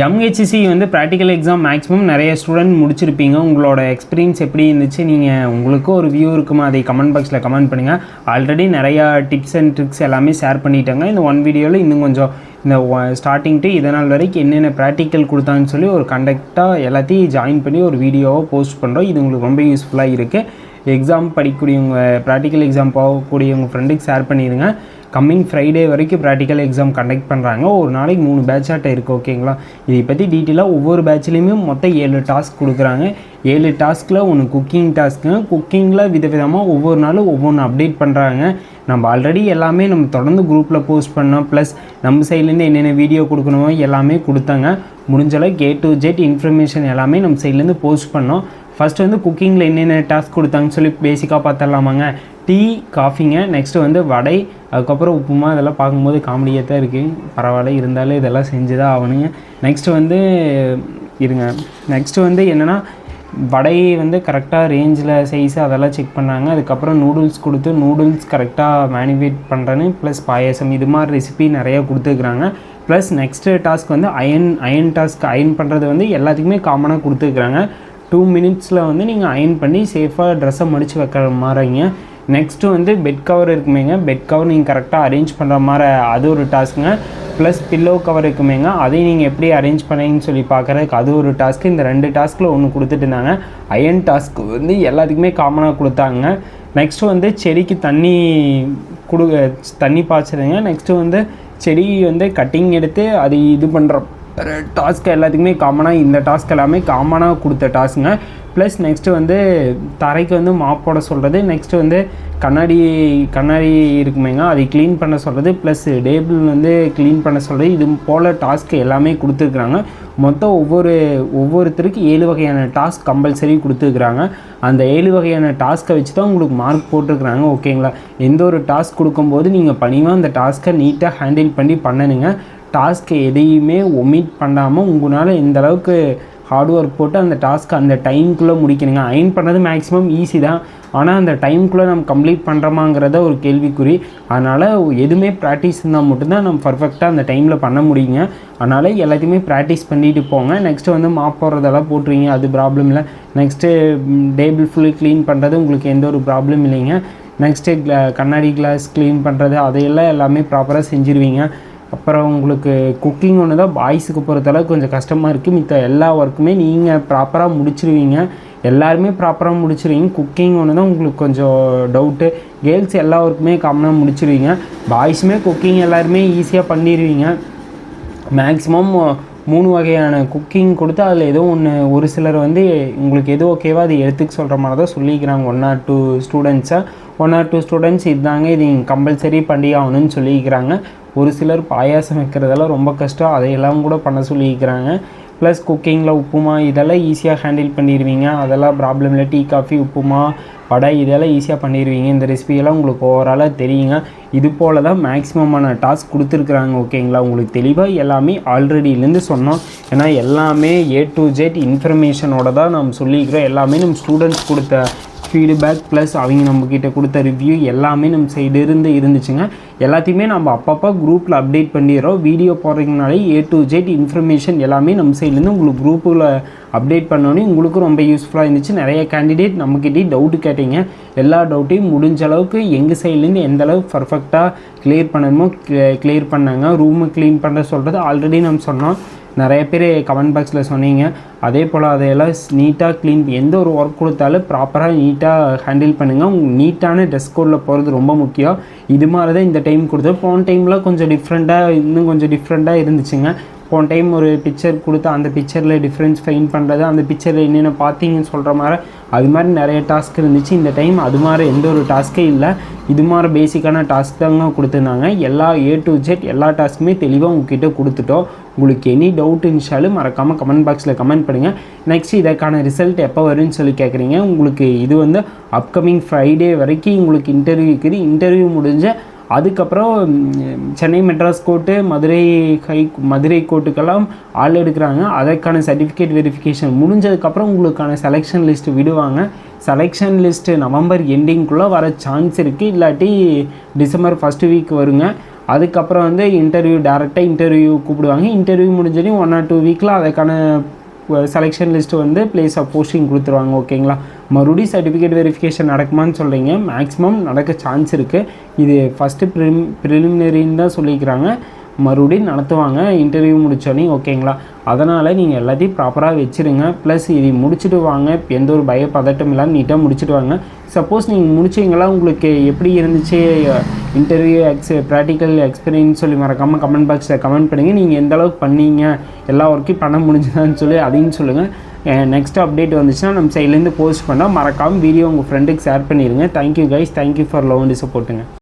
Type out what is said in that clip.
எம்ஹெச்சிசி வந்து practical exam maximum நிறைய student முடிச்சிருப்பீங்க. உங்களோட எக்ஸ்பீரியன்ஸ் எப்படி இருந்துச்சு? நீங்கள் உங்களுக்கும் ஒரு வியூ இருக்குமா? அதை கமெண்ட் பாக்ஸில் கமெண்ட் பண்ணுங்கள் ஆல்ரெடி நிறையா டிப்ஸ் அண்ட் ட்ரிக்ஸ் எல்லாமே ஷேர் பண்ணிட்டாங்க. இந்த ஒன் வீடியோவில் இன்னும் கொஞ்சம் இந்த ஸ்டார்டிங் டு இதனால் வரைக்கும் என்னென்ன ப்ராக்டிக்கல் கொடுத்தாங்கன்னு சொல்லி ஒரு கண்டக்டாக எல்லாத்தையும் ஜாயின் பண்ணி ஒரு வீடியோவை போஸ்ட் பண்ணுறோம் இது உங்களுக்கு ரொம்ப யூஸ்ஃபுல்லாக இருக்குது எக்ஸாம் படிக்கக்கூடியவங்க ப்ராக்டிக்கல் எக்ஸாம் போகக்கூடியவங்க ஃப்ரெண்டுக்கு ஷேர் பண்ணிடுங்க. கம்மிங் ஃப்ரைடே வரைக்கும் ப்ராக்டிக்கல் எக்ஸாம் கண்டக்ட் பண்ணுறாங்க ஒரு நாளைக்கு மூணு பேட்ச் இருக்குது ஓகேங்களா இதை பற்றி டீட்டெயிலாக ஒவ்வொரு பேட்ச்லேயுமே மொத்தம் ஏழு டாஸ்க் கொடுக்குறாங்க. ஏழு டாஸ்கில் ஒன்று குக்கிங் டாஸ்க்கு குக்கிங்கில் விதவிதமாக ஒவ்வொரு நாளும் ஒவ்வொன்று அப்டேட் பண்ணுறாங்க நம்ம ஆல்ரெடி எல்லாமே நம்ம தொடர்ந்து குரூப்பில் போஸ்ட் பண்ணோம். ப்ளஸ் நம்ம சைட்லேருந்து என்னென்ன வீடியோ கொடுக்கணுமோ எல்லாமே கொடுத்தாங்க. முடிஞ்சளவுக்கு ஏ டு ஜெட் இன்ஃபர்மேஷன் எல்லாமே நம்ம சைட்லேருந்து போஸ்ட் பண்ணோம். ஃபஸ்ட்டு வந்து குக்கிங்கில் என்னென்ன டாஸ்க் கொடுத்தாங்கன்னு சொல்லி பேசிக்காக பார்த்துடலாமாங்க. டீ காஃபிங்க. நெக்ஸ்ட்டு வந்து வடை அதுக்கப்புறம் உப்புமா இதெல்லாம் பார்க்கும்போது காமெடியாக தான் இருக்குது பரவாயில்ல இருந்தாலும் இதெல்லாம் செஞ்சு தான் ஆகணுங்க. நெக்ஸ்ட்டு வந்து இருங்க. நெக்ஸ்ட்டு வந்து என்னென்னா வடை வந்து கரெக்டாக ரேஞ்சில் சைஸ் அதெல்லாம் செக் பண்ணாங்க. அதுக்கப்புறம் நூடுல்ஸ் கொடுத்து நூடுல்ஸ் கரெக்டாக மேனிஃபேட் பண்ணுறேன்னு ப்ளஸ் பாயாசம். இது மாதிரி ரெசிபி நிறையா கொடுத்துருக்குறாங்க. ப்ளஸ் நெக்ஸ்ட்டு டாஸ்க் வந்து அயன் அயன் டாஸ்க் அயன் பண்ணுறது வந்து எல்லாத்துக்குமே காமனாக கொடுத்துருக்குறாங்க. டூ மினிட்ஸில் வந்து நீங்கள் அயன் பண்ணி சேஃபாக ட்ரெஸ்ஸை மடித்து வைக்கிற மாதிரிங்க. நெக்ஸ்ட்டு வந்து பெட் கவர் இருக்குமேங்க. பெட் கவர் நீங்கள் கரெக்டாக அரேஞ்ச் பண்ணுற மாதிரி அது ஒரு டாஸ்க்குங்க ப்ளஸ் பில்லோ கவர் இருக்குமேங்க. அதையும் நீங்கள் எப்படி அரேஞ்ச் பண்ணீங்கன்னு சொல்லி பார்க்குறதுக்கு அது ஒரு டாஸ்க்கு இந்த ரெண்டு டாஸ்க்கில் ஒன்று கொடுத்துட்டு இருந்தாங்க. அயன் டாஸ்க் வந்து எல்லாத்துக்குமே காமனாக கொடுத்தாங்க. நெக்ஸ்ட்டு வந்து செடிக்கு தண்ணி கொடு தண்ணி பாய்ச்சுறதுங்க. நெக்ஸ்ட்டு வந்து செடி வந்து கட்டிங் எடுத்து அது இது பண்ணுற டாஸ்க் எல்லாத்துக்குமே காமனாக இந்த டாஸ்க் எல்லாமே காமனாக கொடுத்த டாஸ்க்குங்க ப்ளஸ் நெக்ஸ்ட்டு வந்து தரைக்கு வந்து மாப் போட சொல்கிறது நெக்ஸ்ட்டு வந்து கண்ணாடி கண்ணாடி இருக்குமேங்க அதை க்ளீன் பண்ண சொல்கிறது ப்ளஸ் டேபிள் வந்து க்ளீன் பண்ண சொல்கிறது இது போல் டாஸ்க் எல்லாமே கொடுத்துருக்குறாங்க. மொத்தம் ஒவ்வொரு ஒவ்வொருத்தருக்கு ஏழு வகையான டாஸ்க் கம்பல்சரி கொடுத்துருக்குறாங்க. அந்த ஏழு வகையான டாஸ்க்கை வச்சு தான் உங்களுக்கு மார்க் போட்டிருக்குறாங்க ஓகேங்களா எந்த ஒரு டாஸ்க் கொடுக்கும்போது நீங்கள் பணிவாக அந்த டாஸ்க்கை நீட்டாக ஹேண்டில் பண்ணி பண்ணணுங்க. டாஸ்க்கை எதையுமே ஒமிட் பண்ணாமல் உங்களால் எந்த அளவுக்கு ஹார்ட் ஒர்க் போட்டு அந்த டாஸ்க்கை அந்த டைம்குள்ளே முடிக்கணுங்க. அயன் பண்ணுறது மேக்ஸிமம் ஈஸி தான். ஆனால் அந்த டைம்குள்ளே நம்ம கம்ப்ளீட் பண்ணுறோமாங்கிறத ஒரு கேள்விக்குறி. அதனால் எதுவுமே ப்ராக்டிஸ் இருந்தால் மட்டும்தான் நம்ம பர்ஃபெக்டாக அந்த டைமில் பண்ண முடியுங்க. அதனால் எல்லாத்தையுமே ப்ராக்டிஸ் பண்ணிட்டு போங்க. நெக்ஸ்ட்டு வந்து மாப் போடுறதெல்லாம் போட்டுருவீங்க. அது ப்ராப்ளம் இல்லை. நெக்ஸ்ட்டு டேபிள் ஃபுல்லு க்ளீன் பண்ணுறது உங்களுக்கு எந்த ஒரு ப்ராப்ளம் இல்லைங்க. நெக்ஸ்ட்டு கண்ணாடி கிளாஸ் க்ளீன் பண்ணுறது அதையெல்லாம் எல்லாமே ப்ராப்பராக செஞ்சுருவீங்க. அப்புறம் உங்களுக்கு குக்கிங் ஒன்று தான் பாய்ஸுக்கு பொறுத்தளவுக்கு கொஞ்சம் கஷ்டமாக இருக்குது மித்த எல்லா ஒர்க்குமே நீங்கள் ப்ராப்பராக முடிச்சிருவீங்க. எல்லாருமே ப்ராப்பராக முடிச்சிருவீங்க. குக்கிங் ஒன்று தான் உங்களுக்கு கொஞ்சம் டவுட்டு கேர்ள்ஸ் எல்லா ஒர்க்குமே காமனாக முடிச்சிருவீங்க. பாய்ஸுமே குக்கிங் எல்லாருமே ஈஸியாக பண்ணிடுவீங்க மேக்ஸிமம் மூணு வகையான குக்கிங் கொடுத்து அதில் ஏதோ ஒன்று ஒரு சிலர் வந்து உங்களுக்கு எது ஓகேவோ அதை எடுத்துக்க சொல்கிற மாதிரி தான் சொல்லிக்கிறாங்க. ஒன் ஆர் டூ ஸ்டூடெண்ட்ஸை ஒன் ஆர் டூ ஸ்டூடெண்ட்ஸ் இதுதாங்க இது கம்பல்சரி பண்டிகை ஆகணும்னு சொல்லிக்கிறாங்க. ஒரு சிலர் பாயாசம் வைக்கிறதெல்லாம் ரொம்ப கஷ்டம் அதையெல்லாம் கூட பண்ண சொல்லியிருக்கிறாங்க ப்ளஸ் குக்கிங்கில் உப்புமா இதெல்லாம் ஈஸியாக ஹேண்டில் பண்ணிடுவீங்க அதெல்லாம் ப்ராப்ளம் இல்லை. டீ காஃபி உப்புமா வடை இதெல்லாம் ஈஸியாக பண்ணிடுவீங்க இந்த ரெசிபியெல்லாம் உங்களுக்கு ஓவராலாக தெரியுங்க. இது போல் தான் மேக்ஸிமமான டாஸ்க் கொடுத்துருக்குறாங்க ஓகேங்களா உங்களுக்கு தெளிவாக எல்லாமே ஆல்ரெடிலேருந்து சொன்னோம். ஏன்னா எல்லாமே ஏ டு ஜெட் இன்ஃபர்மேஷனோட தான் நம்ம சொல்லிக்கிறோம் எல்லாமே நம்ம ஸ்டூடெண்ட்ஸ் கொடுத்த ஃபீட்பேக் ப்ளஸ் அவங்க நம்மக்கிட்ட கொடுத்த ரிவ்யூ எல்லாமே நம்ம சைடு இருந்து இருந்துச்சுங்க. எல்லாத்தையுமே நம்ம அப்பப்போ குரூப்பில் அப்டேட் பண்ணிடுறோம். வீடியோ போடுறதுனாலே ஏ டு ஜெட் இன்ஃபர்மேஷன் எல்லாமே நம்ம சைட்லேருந்து உங்களுக்கு குரூப்பில் அப்டேட் பண்ணோன்னே உங்களுக்கும் ரொம்ப யூஸ்ஃபுல்லாக இருந்துச்சு. நிறைய கேண்டிடேட் நம்மக்கிட்டே டவுட்டு கேட்டீங்க. எல்லா டவுட்டையும் முடிஞ்ச அளவுக்கு எங்கள் சைட்லேருந்து எந்த அளவுக்கு பர்ஃபெக்டாக கிளியர் பண்ணணுமோ கிளியர் பண்ணாங்க. ரூமை க்ளீன் பண்ண சொல்கிறது ஆல்ரெடி நம்ம சொன்னோம். நிறைய பேர் கமெண்ட் பாக்ஸில் சொன்னீங்க. அதே போல் அதையெல்லாம் நீட்டாக க்ளீன் எந்த ஒரு ஒர்க் கொடுத்தாலும் ப்ராப்பராக நீட்டாக ஹேண்டில் பண்ணுங்கள் உங்கள் நீட்டான ட்ரெஸ் கோடில் போகிறது ரொம்ப முக்கியம். இது மாதிரி தான் இந்த டைம் கொடுத்தோம் போன டைமில் கொஞ்சம் டிஃப்ரெண்ட்டாக இன்னும் கொஞ்சம் டிஃப்ரெண்ட்டாக இருந்துச்சுங்க. போன டைம் ஒரு பிக்சர் கொடுத்து அந்த பிக்சரில் டிஃப்ரென்ஸ் ஃபைன் பண்ணுறது அந்த பிக்சரில் என்னென்ன பார்த்தீங்கன்னு சொல்கிற மாதிரி அது மாதிரி நிறைய டாஸ்க் இருந்துச்சு. இந்த டைம் அது மாதிரி எந்த ஒரு டாஸ்க்கே இல்லை. இது மாதிரி பேசிக்கான டாஸ்க் தாங்க கொடுத்துருந்தாங்க. எல்லா ஏ டு ஜெட் எல்லா டாஸ்க்குமே தெளிவாக உங்ககிட்ட கொடுத்துட்டோம். உங்களுக்கு எனி டவுட் இருந்துச்சாலும் மறக்காமல் கமெண்ட் பாக்ஸில் கமெண்ட் பண்ணுங்கள் நெக்ஸ்ட் இதற்கான ரிசல்ட் எப்போ வரும்னு சொல்லி கேட்குறீங்க உங்களுக்கு இது வந்து அப்கமிங் ஃப்ரைடே வரைக்கும் உங்களுக்கு இன்டர்வியூ இருக்குது. இன்டர்வியூ முடிஞ்ச அதுக்கப்புறம் சென்னை மெட்ராஸ் கோர்ட்டு மதுரை ஹை மதுரை கோர்ட்டுக்கெல்லாம் ஆள் எடுக்கிறாங்க. அதற்கான சர்டிஃபிகேட் வெரிஃபிகேஷன் முடிஞ்சதுக்கப்புறம் உங்களுக்கான செலெக்ஷன் லிஸ்ட்டு விடுவாங்க. செலெக்ஷன் லிஸ்ட்டு நவம்பர் எண்டிங்குள்ளே வர சான்ஸ் இருக்குது இல்லாட்டி டிசம்பர் ஃபஸ்ட்டு வீக் வருங்க. அதுக்கப்புறம் வந்து இன்டர்வியூ டேரெக்டாக இன்டர்வியூ கூப்பிடுவாங்க. இன்டர்வியூ முடிஞ்சோடனே ஒன் ஆர் டூ வீக்கில் அதுக்கான செலெக்ஷன் லிஸ்ட்டு வந்து பிளேஸ் ஆஃப் போஸ்டிங் கொடுத்துருவாங்க ஓகேங்களா மறுபடியும் சர்டிஃபிகேட் வெரிஃபிகேஷன் நடக்குமான்னு சொல்கிறீங்க மேக்ஸிமம் நடக்க சான்ஸ் இருக்குது இது ஃபஸ்ட்டு ப்ரிலிம் ப்ரிலிமினரின்னு தான் சொல்லிக்கிறாங்க. மறுபடியும் நடத்துவாங்க. இன்டர்வியூ முடித்தோடனே ஓகேங்களா? அதனால் நீங்கள் எல்லாத்தையும் ப்ராப்பராக வச்சுருங்க. ப்ளஸ் இது முடிச்சுட்டு வாங்க. எந்த ஒரு பய பதட்டம் இல்லாமல் நீட்டாக முடிச்சுட்டு வாங்க. சப்போஸ் நீங்கள் முடிச்சிங்களா? உங்களுக்கு எப்படி இருந்துச்சு? இன்டர்வியூ எக்ஸ் ப்ராக்டிக்கல் எக்ஸ்பீரியன்ஸ் சொல்லி மறக்காமல் கமெண்ட் பாக்ஸில் கமெண்ட் பண்ணுங்கள் நீங்கள் எந்த அளவுக்கு பண்ணீங்க? எல்லா ஒர்க்கையும் பண்ண முடிஞ்சதான்னு சொல்லி அதையும் சொல்லுங்கள் நெக்ஸ்ட் அப்டேட் வந்துச்சுன்னா நம்ம சைட்லேருந்து போஸ்ட் பண்ணால் மறக்காமல் வீடியோ உங்கள் ஃப்ரெண்டுக்கு ஷேர் பண்ணிடுங்க thank you guys thank you for love and சப்போர்ட்டுங்க